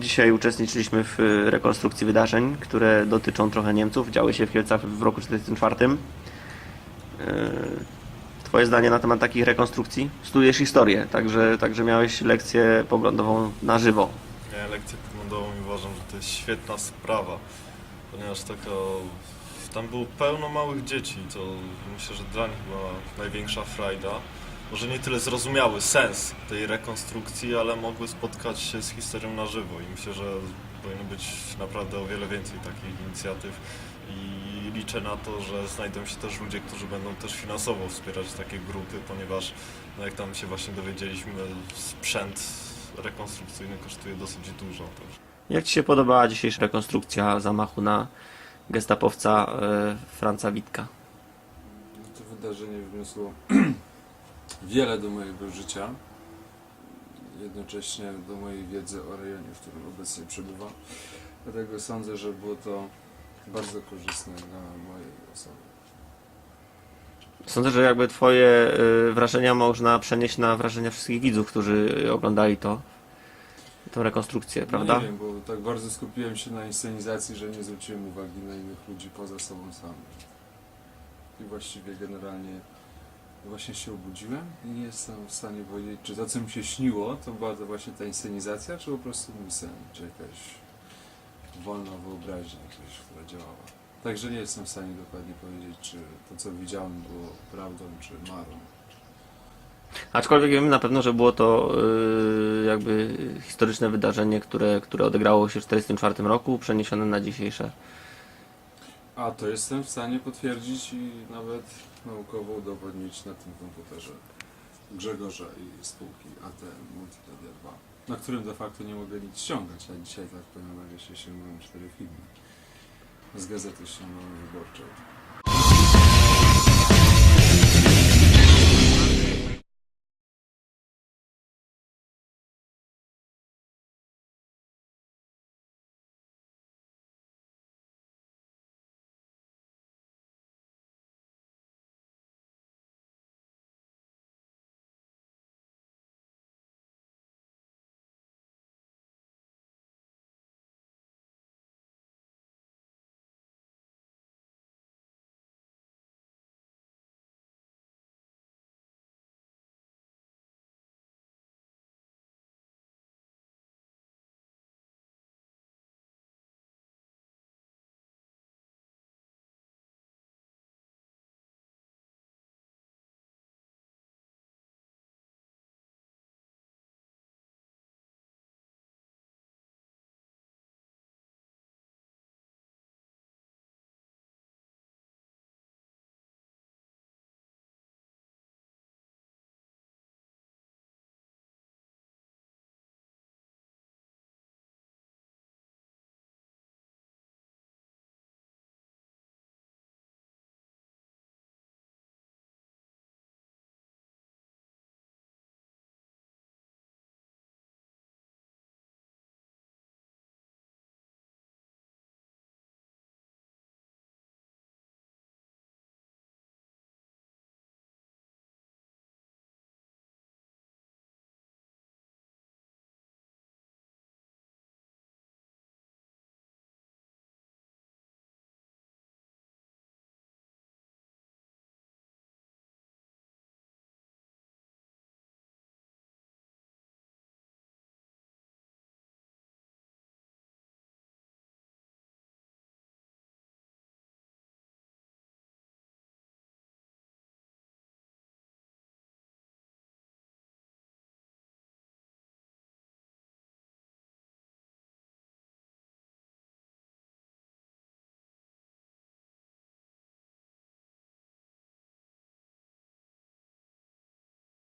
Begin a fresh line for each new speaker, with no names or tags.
Dzisiaj uczestniczyliśmy w y, rekonstrukcji wydarzeń, które dotyczą trochę Niemców. Działy się w Kielcach w roku 1944. Twoje zdanie na temat takich rekonstrukcji? Studujesz historię, także, także miałeś lekcję poglądową na żywo.
Ja lekcję poglądową i uważam, że to jest świetna sprawa, ponieważ taka, tam było pełno małych dzieci, to myślę, że dla nich była największa frajda. Może nie tyle zrozumiały sens tej rekonstrukcji, ale mogły spotkać się z historią na żywo i myślę, że powinno być naprawdę o wiele więcej takich inicjatyw i liczę na to, że znajdą się też ludzie, którzy będą też finansowo wspierać takie grupy, ponieważ no jak tam się właśnie dowiedzieliśmy, sprzęt rekonstrukcyjny kosztuje dosyć dużo. Także.
Jak Ci się podobała dzisiejsza rekonstrukcja zamachu na gestapowca e, Franca Witka?
To wydarzenie wniosło wiele do mojego życia, jednocześnie do mojej wiedzy o rejonie, w którym obecnie przebywam. Dlatego sądzę, że było to bardzo korzystne dla mojej osoby.
Sądzę, że jakby Twoje y, wrażenia można przenieść na wrażenia wszystkich widzów, którzy oglądali to, tą rekonstrukcję, prawda?
No nie wiem, bo tak bardzo skupiłem się na inscenizacji, że nie zwróciłem uwagi na innych ludzi poza sobą samym. I właściwie generalnie właśnie się obudziłem i nie jestem w stanie powiedzieć, czy to, co mi się śniło, to była to właśnie ta inscenizacja, czy po prostu mój sen, czy jakaś wolna wyobraźnia, jakaś, która działała. Także nie jestem w stanie dokładnie powiedzieć, czy to, co widziałem, było prawdą, czy marą.
Aczkolwiek wiemy na pewno, że było to y, jakby historyczne wydarzenie, które, które odegrało się w 1944 roku, przeniesione na dzisiejsze.
A to jestem w stanie potwierdzić i nawet naukowo udowodnić na tym komputerze Grzegorza i spółki ATM Multimedia 2, na którym de facto nie mogę nic ściągać, a dzisiaj tak nagle się ściągnąłem cztery filmy z gazety ściągnąłem wyborczej.